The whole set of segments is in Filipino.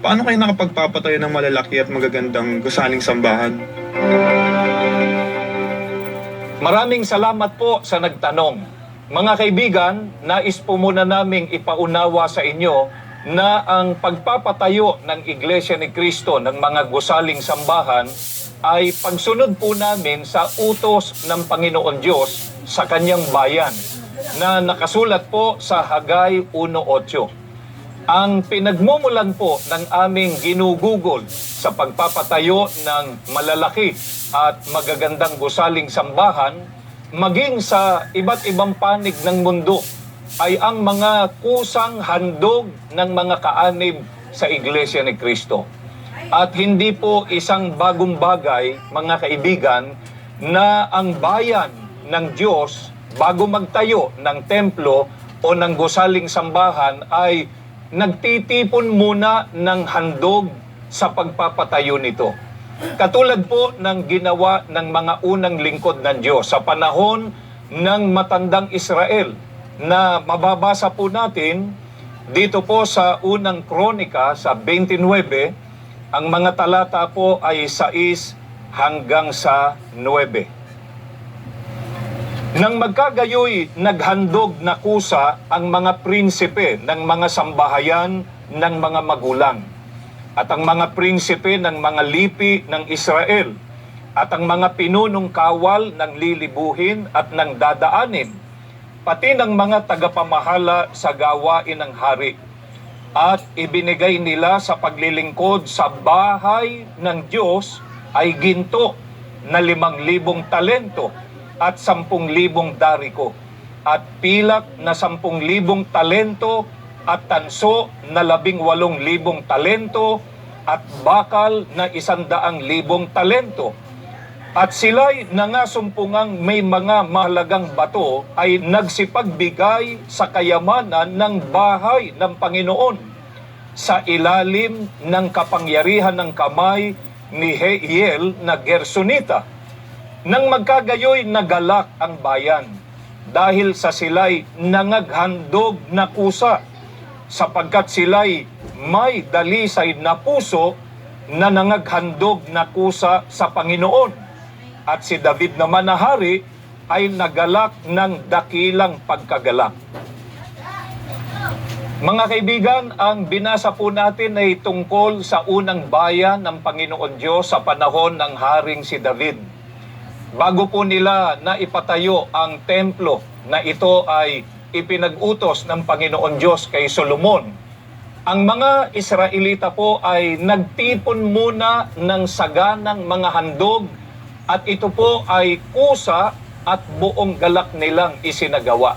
paano kayo nakapagpapatayo ng malalaki at magagandang gusaling sambahan? Maraming salamat po sa nagtanong. Mga kaibigan, nais po muna naming ipaunawa sa inyo na ang pagpapatayo ng Iglesia ni Cristo ng mga gusaling sambahan ay pagsunod po namin sa utos ng Panginoon Diyos sa kanyang bayan na nakasulat po sa Hagay 1.8. Ang pinagmumulan po ng aming ginugugol sa pagpapatayo ng malalaki at magagandang gusaling sambahan, maging sa iba't ibang panig ng mundo, ay ang mga kusang handog ng mga kaanib sa Iglesia ni Kristo. At hindi po isang bagong bagay, mga kaibigan, na ang bayan ng Diyos bago magtayo ng templo o ng gusaling sambahan ay nagtitipon muna ng handog sa pagpapatayo nito. Katulad po ng ginawa ng mga unang lingkod ng Diyos sa panahon ng matandang Israel na mababasa po natin dito po sa unang kronika sa 29, ang mga talata po ay 6 hanggang sa 9. Nang magkagayoy, naghandog na kusa ang mga prinsipe ng mga sambahayan ng mga magulang at ang mga prinsipe ng mga lipi ng Israel at ang mga pinunong kawal ng lilibuhin at ng dadaanin pati ng mga tagapamahala sa gawain ng hari at ibinigay nila sa paglilingkod sa bahay ng Diyos ay ginto na limang libong talento at sampung libong dariko at pilak na sampung libong talento at tanso na labing walong libong talento at bakal na isandaang libong talento. At sila'y nangasumpungang may mga mahalagang bato ay nagsipagbigay sa kayamanan ng bahay ng Panginoon sa ilalim ng kapangyarihan ng kamay ni Heiel na Gersonita. Nang magkagayoy nagalak ang bayan dahil sa sila'y nangaghandog na kusa sapagkat sila'y may dalisay na puso na nangaghandog na kusa sa Panginoon. At si David naman na hari ay nagalak ng dakilang pagkagalak. Mga kaibigan, ang binasa po natin ay tungkol sa unang bayan ng Panginoon Diyos sa panahon ng haring si David. Bago po nila na ipatayo ang templo na ito ay ipinag-utos ng Panginoon Diyos kay Solomon, ang mga Israelita po ay nagtipon muna ng saganang mga handog at ito po ay kusa at buong galak nilang isinagawa.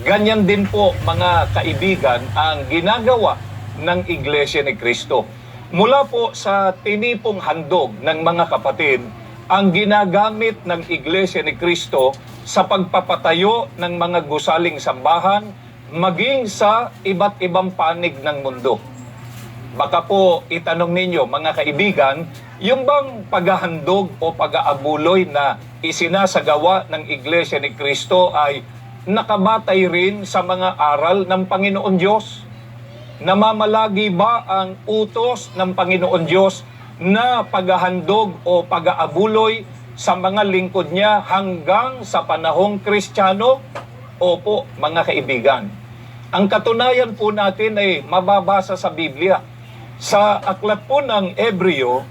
Ganyan din po mga kaibigan ang ginagawa ng Iglesia ni Kristo. Mula po sa tinipong handog ng mga kapatid, ang ginagamit ng Iglesia ni Kristo sa pagpapatayo ng mga gusaling sambahan maging sa iba't ibang panig ng mundo. Baka po itanong ninyo mga kaibigan, yung bang paghahandog o pag-aabuloy na isinasagawa ng Iglesia ni Kristo ay nakabatay rin sa mga aral ng Panginoon Diyos? Namamalagi ba ang utos ng Panginoon Diyos na paghahandog o pag-aabuloy sa mga lingkod niya hanggang sa panahong Kristiyano? Opo, mga kaibigan. Ang katunayan po natin ay mababasa sa Biblia. Sa aklat po ng Ebreo,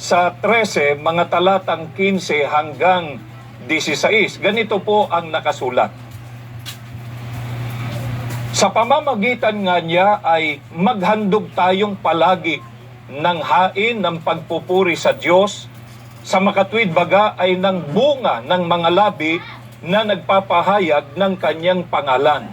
sa 13, mga talatang 15 hanggang 16, ganito po ang nakasulat. Sa pamamagitan nga niya ay maghandog tayong palagi ng hain ng pagpupuri sa Diyos, sa makatwid baga ay ng bunga ng mga labi na nagpapahayag ng kanyang pangalan.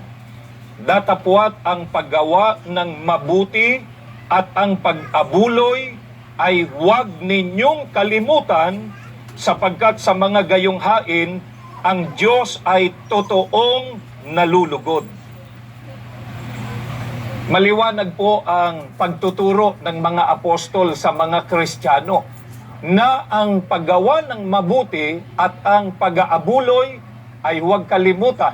Datapwat ang paggawa ng mabuti at ang pag-abuloy ay huwag ninyong kalimutan sapagkat sa mga gayong hain, ang Diyos ay totoong nalulugod. Maliwanag po ang pagtuturo ng mga apostol sa mga Kristiyano na ang paggawa ng mabuti at ang pag-aabuloy ay huwag kalimutan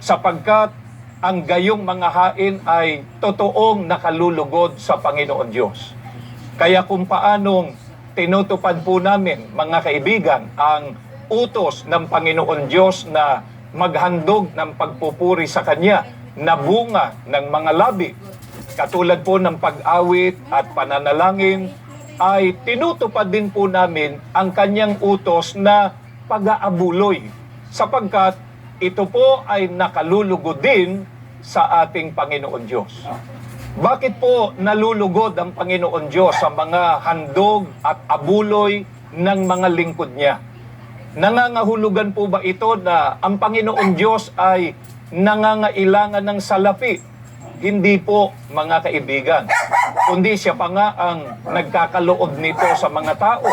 sapagkat ang gayong mga hain ay totoong nakalulugod sa Panginoon Diyos. Kaya kung paanong tinutupad po namin, mga kaibigan, ang utos ng Panginoon Diyos na maghandog ng pagpupuri sa Kanya na bunga ng mga labi. Katulad po ng pag-awit at pananalangin, ay tinutupad din po namin ang kanyang utos na pag-aabuloy sapagkat ito po ay nakalulugod din sa ating Panginoon Diyos. Bakit po nalulugod ang Panginoon Diyos sa mga handog at abuloy ng mga lingkod niya? Nangangahulugan po ba ito na ang Panginoon Diyos ay nangangailangan ng salapi? Hindi po, mga kaibigan. Kundi siya pa nga ang nagkakaloob nito sa mga tao.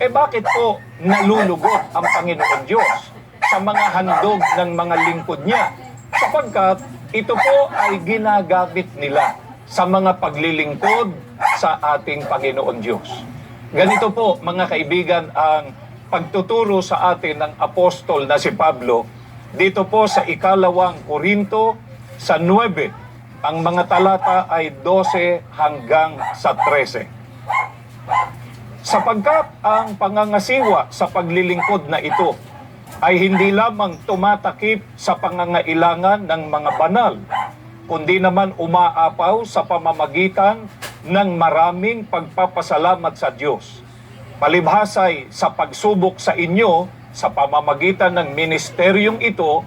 Eh bakit po nalulugod ang Panginoon Diyos sa mga handog ng mga lingkod niya? Sapagkat ito po ay ginagamit nila sa mga paglilingkod sa ating Panginoon Diyos. Ganito po, mga kaibigan, ang pagtuturo sa atin ng apostol na si Pablo dito po sa ikalawang Korinto sa 9. Ang mga talata ay 12 hanggang sa 13. Sapagkat ang pangangasiwa sa paglilingkod na ito ay hindi lamang tumatakip sa pangangailangan ng mga banal, kundi naman umaapaw sa pamamagitan ng maraming pagpapasalamat sa Diyos. Palibhasay sa pagsubok sa inyo sa pamamagitan ng ministeryong ito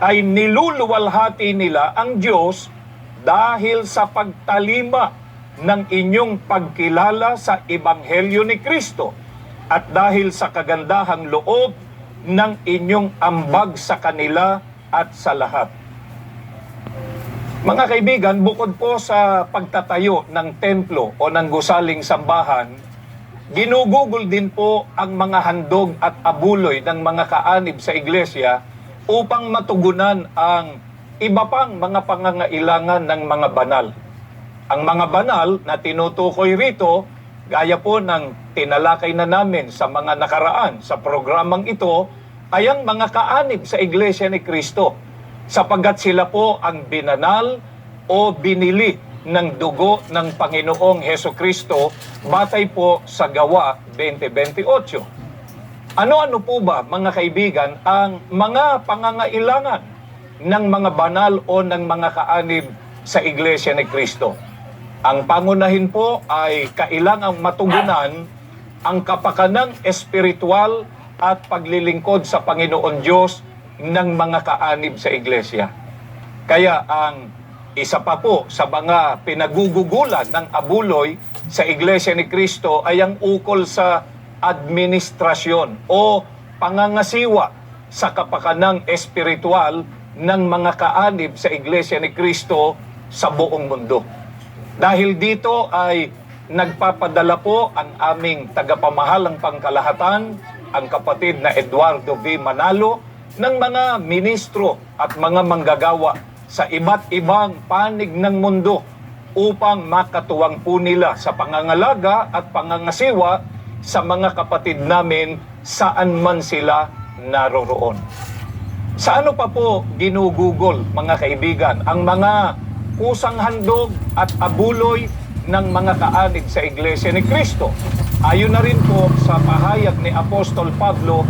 ay niluluwalhati nila ang Diyos dahil sa pagtalima ng inyong pagkilala sa Ebanghelyo ni Kristo at dahil sa kagandahang loob ng inyong ambag sa kanila at sa lahat. Mga kaibigan, bukod po sa pagtatayo ng templo o ng gusaling sambahan, ginugugol din po ang mga handog at abuloy ng mga kaanib sa iglesia upang matugunan ang iba pang mga pangangailangan ng mga banal. Ang mga banal na tinutukoy rito, gaya po ng tinalakay na namin sa mga nakaraan sa programang ito, ay ang mga kaanib sa Iglesia ni Kristo, sapagkat sila po ang binanal o binili ng dugo ng Panginoong Heso Kristo batay po sa gawa 2028. Ano-ano po ba, mga kaibigan, ang mga pangangailangan ng mga banal o ng mga kaanib sa Iglesia ni Kristo? Ang pangunahin po ay kailangang matugunan ang kapakanang espiritual at paglilingkod sa Panginoon Diyos ng mga kaanib sa Iglesia. Kaya ang isa pa po sa mga pinagugugulan ng abuloy sa Iglesia ni Kristo ay ang ukol sa administrasyon o pangangasiwa sa kapakanang espiritual ng mga kaanib sa Iglesia ni Kristo sa buong mundo. Dahil dito ay nagpapadala po ang aming tagapamahalang pangkalahatan, ang kapatid na Eduardo V. Manalo, ng mga ministro at mga manggagawa sa iba't ibang panig ng mundo upang makatuwang po nila sa pangangalaga at pangangasiwa sa mga kapatid namin saan man sila naroroon. Sa ano pa po ginugugol, mga kaibigan, ang mga kusang handog at abuloy ng mga kaanib sa Iglesia ni Kristo. Ayon na rin po sa pahayag ni Apostol Pablo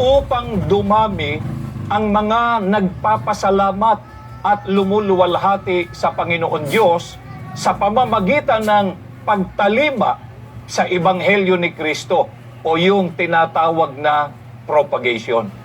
upang dumami ang mga nagpapasalamat at lumuluwalhati sa Panginoon Diyos sa pamamagitan ng pagtalima sa Ebanghelyo ni Kristo o yung tinatawag na propagation.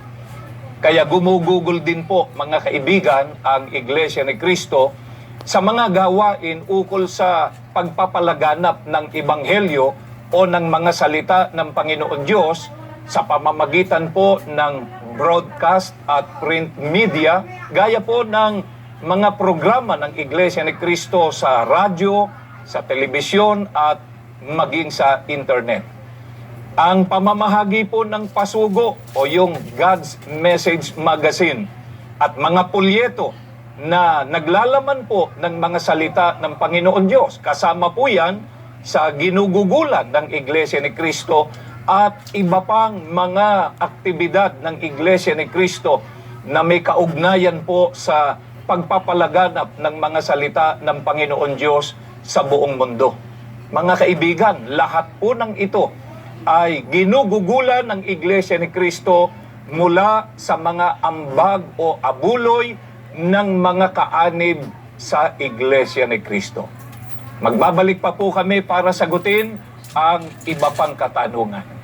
Kaya gumugugol din po mga kaibigan ang Iglesia ni Kristo sa mga gawain ukol sa pagpapalaganap ng Ebanghelyo o ng mga salita ng Panginoon Diyos sa pamamagitan po ng broadcast at print media gaya po ng mga programa ng Iglesia ni Kristo sa radyo, sa telebisyon at maging sa internet. Ang pamamahagi po ng pasugo o yung God's Message Magazine at mga pulyeto na naglalaman po ng mga salita ng Panginoon Diyos. Kasama po yan sa ginugugulan ng Iglesia ni Kristo at iba pang mga aktibidad ng Iglesia ni Kristo na may kaugnayan po sa pagpapalaganap ng mga salita ng Panginoon Diyos sa buong mundo. Mga kaibigan, lahat po ng ito ay ginugugulan ng Iglesia ni Kristo mula sa mga ambag o abuloy ng mga kaanib sa Iglesia ni Kristo. Magbabalik pa po kami para sagutin ang iba pang katanungan.